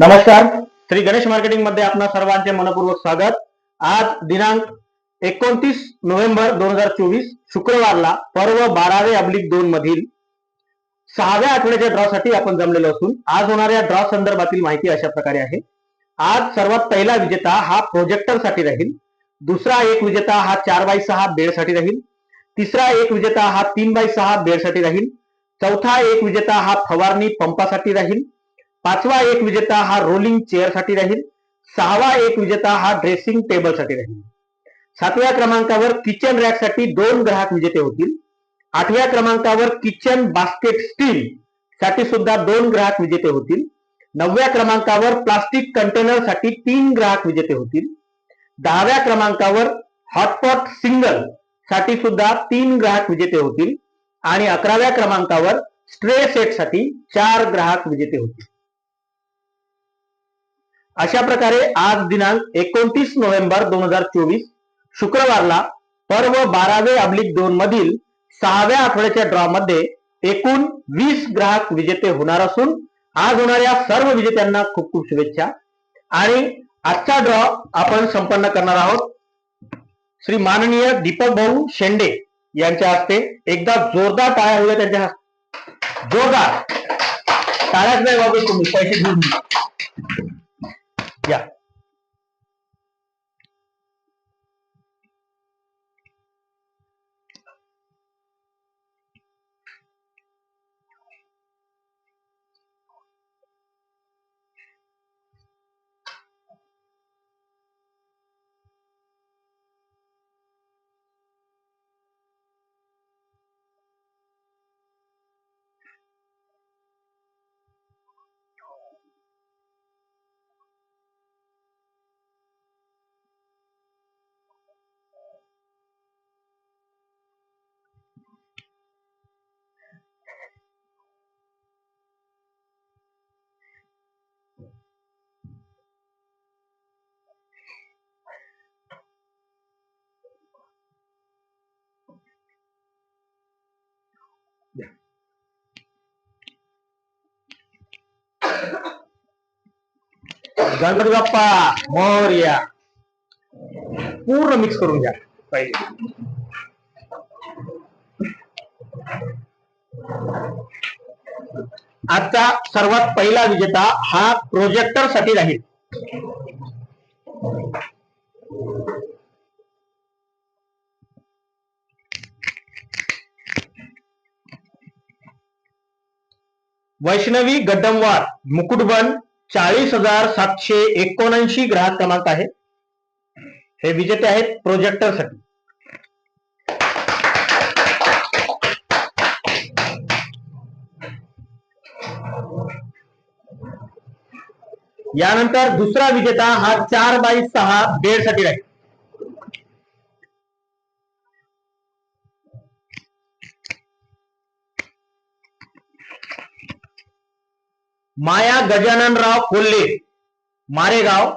नमस्कार. श्री गणेश मार्केटिंगमध्ये आपणा सर्वांचे मनपूर्वक स्वागत. आज दिनांक एकोणतीस नोव्हेंबर दोन हजार चोवीस शुक्रवारला पर्व बारावे अब्लिक दोन मधील सहाव्या आठवड्याच्या ड्रॉ साठी आपण जमलेलो असून आज होणाऱ्या ड्रॉ संदर्भातील माहिती अशा प्रकारे आहे. आज सर्वात पहिला विजेता हा प्रोजेक्टरसाठी राहील. दुसरा एक विजेता हा चार बाय सहा बेडसाठी राहील. तिसरा एक विजेता हा तीन बाय सहा बेडसाठी राहील. चौथा एक विजेता हा फवारणी पंपासाठी राहील. पाचवा एक विजेता हा रोलिंग चेअरसाठी राहील. सहावा एक विजेता हा ड्रेसिंग टेबलसाठी राहील. सातव्या क्रमांकावर किचन रॅकसाठी दोन ग्राहक विजेते होतील. आठव्या क्रमांकावर किचन बास्केट स्टील साठी सुद्धा दोन ग्राहक विजेते होतील. नवव्या क्रमांकावर प्लास्टिक कंटेनरसाठी तीन ग्राहक विजेते होतील. दहाव्या क्रमांकावर हॉटपॉट सिंगलसाठी सुद्धा तीन ग्राहक विजेते होतील. आणि अकराव्या क्रमांकावर स्ट्रे सेटसाठी चार ग्राहक विजेते होतील. अशा प्रकारे आज दिनांक एकोणतीस नोव्हेंबर दोन हजार चोवीस शुक्रवारला पर्व बारावे अब्लिक दोन मधील सहाव्या आठवड्याच्या ड्रॉ मध्ये एकूण वीस ग्राहक विजेते होणार असून आज होणाऱ्या सर्व विजेत्यांना खूप खूप शुभेच्छा. आणि आजचा ड्रॉ आपण संपन्न करणार आहोत. श्री माननीय दीपक भाऊ शेंडे यांच्या हस्ते एकदा जोरदार टाळ्या होऊया त्यांच्या हस्ते. जोरदार. टाळ्याच नाही बाबू तुम्ही पैसे घेऊन Yeah, या गणपती बाप्पा मोर्या. पूर्ण मिक्स करून घ्या. पाहिजे. आजचा सर्वात पहिला विजेता हा प्रोजेक्टरसाठी राहील. वैष्णवी गड्डमवार मुकुटबन चाळीस हजार सातशे एकोणऐंशी ग्राहक क्रमांक आहे. हे विजेते आहेत प्रोजेक्टरसाठी. यानंतर दुसरा विजेता हा चार बाय सहा बेडसाठी राहील. माया गजाननराव कोल्हे मारेगाव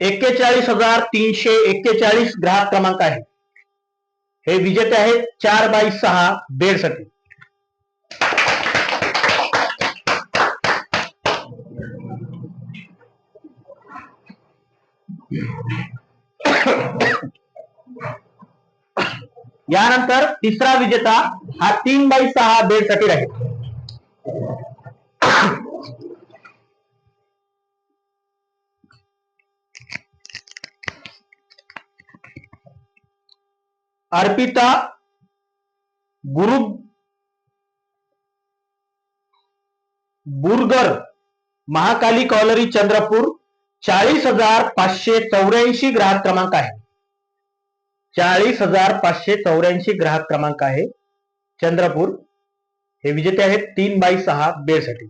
एक्केचाळीस हजार तीनशे एक्केचाळीस ग्राहक क्रमांक आहे. हे विजेते आहेत चार बाय सहा बेडसाठी यानंतर तिसरा विजेता हा तीन बाय सहा बेडसाठी राहील अर्पिता गुरु बुरगर महाकाली कॉलरी चंद्रपूर चाळीस हजार पाचशे चौऱ्याऐंशी ग्राहक क्रमांक आहे. चाळीस हजार पाचशे चौऱ्याऐंशी ग्राहक क्रमांक आहे चंद्रपूर. हे विजेते आहेत तीन बाय सहा बेसाठी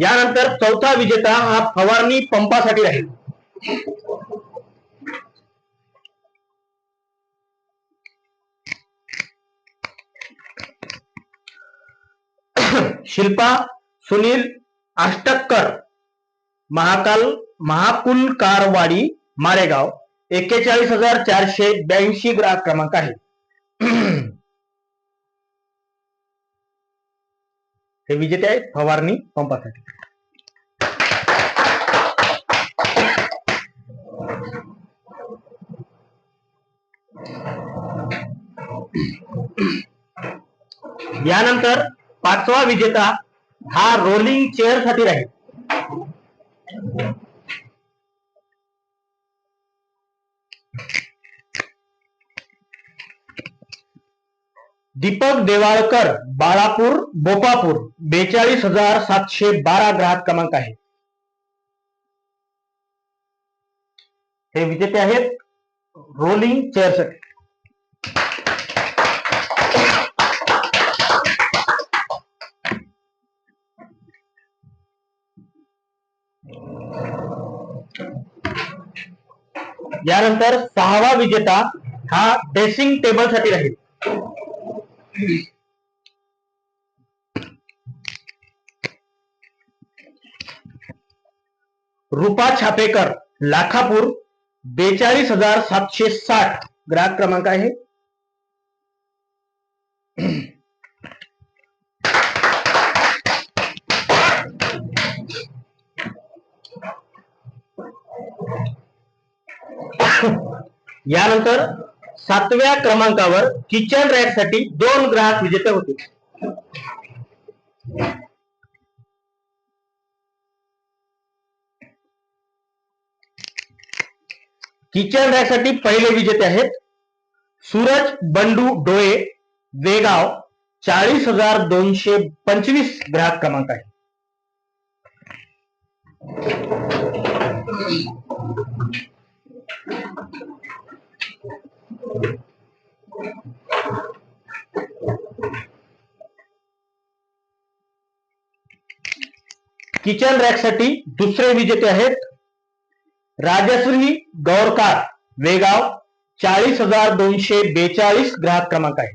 यानंतर चौथा विजेता हा फवारणी पंपासाठी राहील. शिल्पा सुनील आष्टक्कर महाकाल महाकुल कारवाडी मारेगाव एक्केचाळीस हजार चारशे ब्याऐंशी ग्राहक क्रमांक आहे. हे विजेते आहेत फवारणी पंपासाठी. यानंतर पाचवा विजेता हा रोलिंग चेअरसाठी राहील. दीपक देवाळकर बाळापूर बोपापूर बेचाळीस हजार सातशे बारा ग्राहक क्रमांक आहे. हे विजेते आहेत रोलिंग चेअरसाठी यानंतर सहावा विजेता हा ड्रेसिंग टेबलसाठी राहील. रुपा छापेकर लाखापूर बेचाळीस हज़ार सातशे साठ. ग्राहक क्रमांक आहे. यानंतर सातव्या क्रमांकावर किचन रॅकसाठी दोन ग्राहक विजेते होते. किचन रॅकसाठी पहिले विजेते आहेत सूरज बंडू डोळे वेगाव चाळीस हजार दोनशे पंचवीस ग्राहक क्रमांक आहे किचन रॅकसाठी दुसरे विजेते आहेत. राजश्री गौरकार वेगाव चाळीस हजार दोनशे बेचाळीस ग्राहक क्रमांक आहे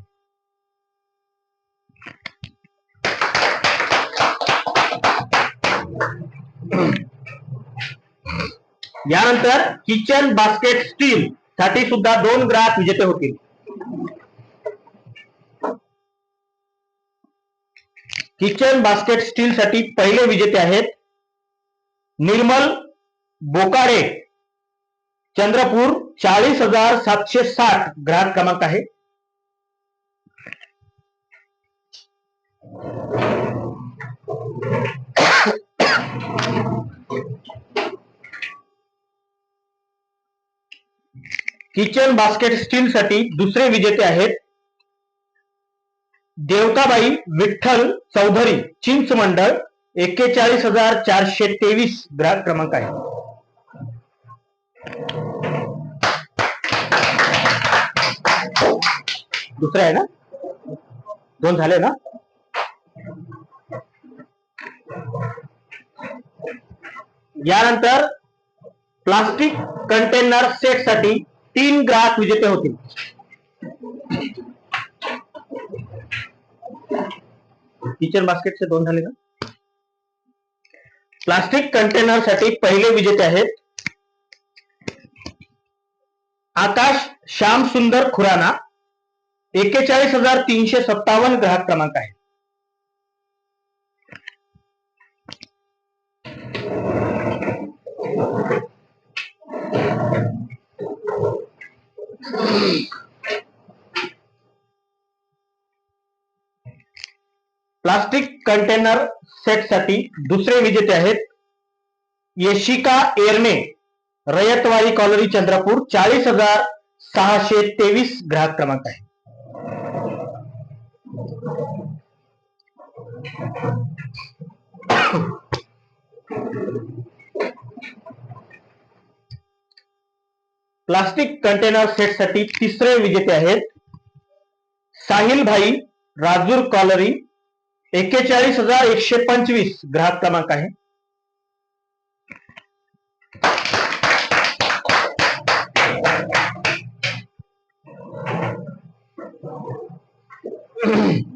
यानंतर किचन बास्केट स्टील साठी सुद्धा दोन ग्राहक विजेते होतील. किचन बास्केट स्टील पहिले विजेते आहेत. निर्मल बोकाडे, चंद्रपूर, चाळीस हज़ार सातशे साठ ग्राहक क्रमांक आहे. किचन बास्केट स्टील साठी दुसरे विजेते आहेत देवकाबाई विठ्ठल चौधरी चिंच मंडळ एक्केचाळीस हजार चारशे तेवीस ग्राहक क्रमांक आहे. दुसरं आहे ना? दोन झाले ना? यानंतर प्लास्टिक कंटेनर सेटसाठी तीन ग्राहक विजेते होतील किचन बास्केटचे दोन झाले का? प्लास्टिक कंटेनरसाठी पहिले विजेते आहेत. आकाश श्याम सुंदर खुराना एक्केचाळीस हजार तीनशे सत्तावन्न ग्राहक क्रमांक आहे प्लास्टिक कंटेनर सेट साठी दुसरे विजेते आहेत. येशिका एरने रयतवाडी कॉलनी, चंद्रपूर, चाळीस हज़ार सहाशे तेवीस ग्राहक क्रमांक आहे प्लास्टिक कंटेनर सेट साठी तिसरे विजेते आहेत. साहिल भाई राजूर कॉलरी एक्केचाळीस हजार एकशे पंचवीस ग्राहक क्रमांक आहे.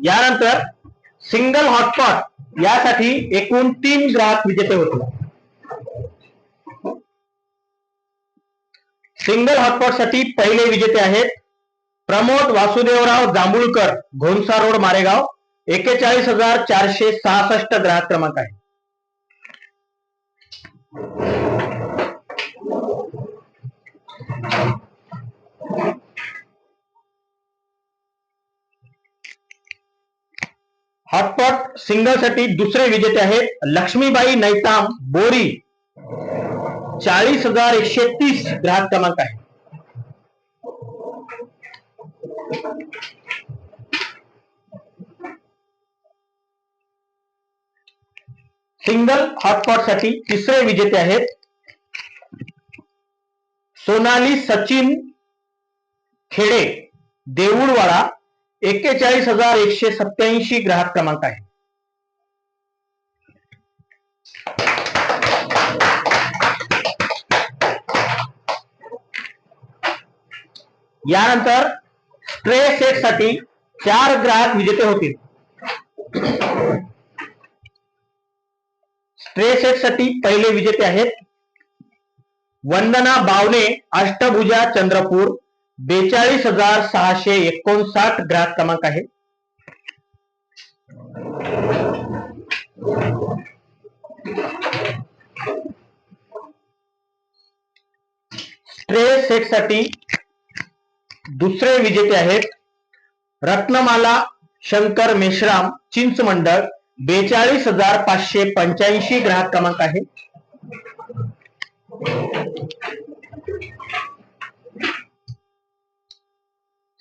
यानंतर सिंगल हॉटपॉट यासाठी एकूण तीन ग्राहक विजेते होते. सिंगल हॉटस्पॉटसाठी पहिले विजेते आहेत प्रमोद वासुदेवराव जांभूळकर घोणसा रोड मारेगाव. एकेचाळीस हजार चारशे सहासष्ट ग्राहक क्रमांक आहे. हॉटपॉट सिंगलसाठी दुसरे विजेते आहेत लक्ष्मीबाई नैताम बोरी. चाळीस हजार एकशे तीस ग्राहक क्रमांक आहे. सिंगल हॉटपॉटसाठी तिसरे विजेते आहेत. सोनाली सचिन खेडे देऊळवाडा एक्केचाळीस हजार एकशे सत्याऐंशी ग्राहक क्रमांक आहे. यानंतर स्ट्रे सेटसाठी चार ग्राहक विजेते होतील. स्ट्रे सेट साठी पहिले विजेते आहेत. वंदना बावने अष्टभुजा, चंद्रपूर बेचाळीस हज़ार सहाशे एकोणसाठ ग्राहक क्रमांक आहे स्ट्रे सेट साठी दुसरे विजेते आहेत. रत्नमाला शंकर मेश्राम चिंचमंडळ बेचाळीस हजार पाचशे पंच्याऐंशी ग्राहक क्रमांक आहे.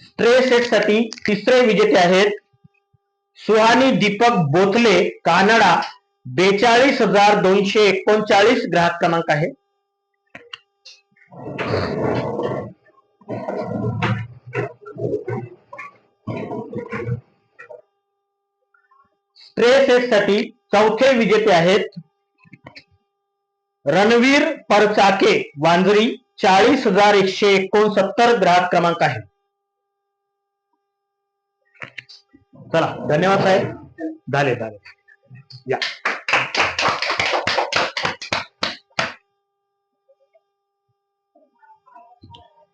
स्ट्रे सेटसाठी तिसरे विजेते आहेत. सुहानी दीपक बोथले कानडा बेचाळीस हजार दोनशे एकोणचाळीस ग्राहक क्रमांक आहे. स्ट्रे सेटसाठी चौथे विजेते आहेत रणवीर परचाके वांजरी चाळीस हजार एकशे एकोणसत्तर ग्राहक क्रमांक आहे. चला धन्यवाद साहेब. झाले झाले. या.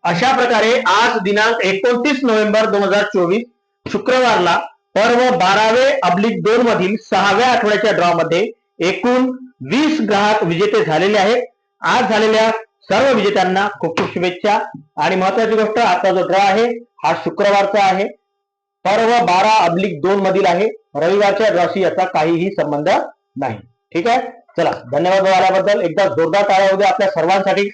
अशा प्रकारे आज दिनांक एकोणतीस नोव्हेंबर दोन हजार चोवीस शुक्रवारला पर्व बारावे अब्लिक दोन मधील सहाव्या आठवड्याच्या ड्रॉ मध्ये एकूण वीस ग्राहक विजेते झालेले आहेत. आज झालेल्या सर्व विजेत्यांना खूप खूप शुभेच्छा. आणि महत्वाची गोष्ट आता जो ड्रॉ आहे हा शुक्रवारचा आहे. पर्व बारा अब्लिक दोन मधील आहे. रविवारच्या ड्रॉशी याचा काहीही संबंध नाही. ठीक आहे? चला धन्यवाद आल्याबद्दल. एकदा जोरदार टाळ्या होऊ आपल्या सर्वांसाठी.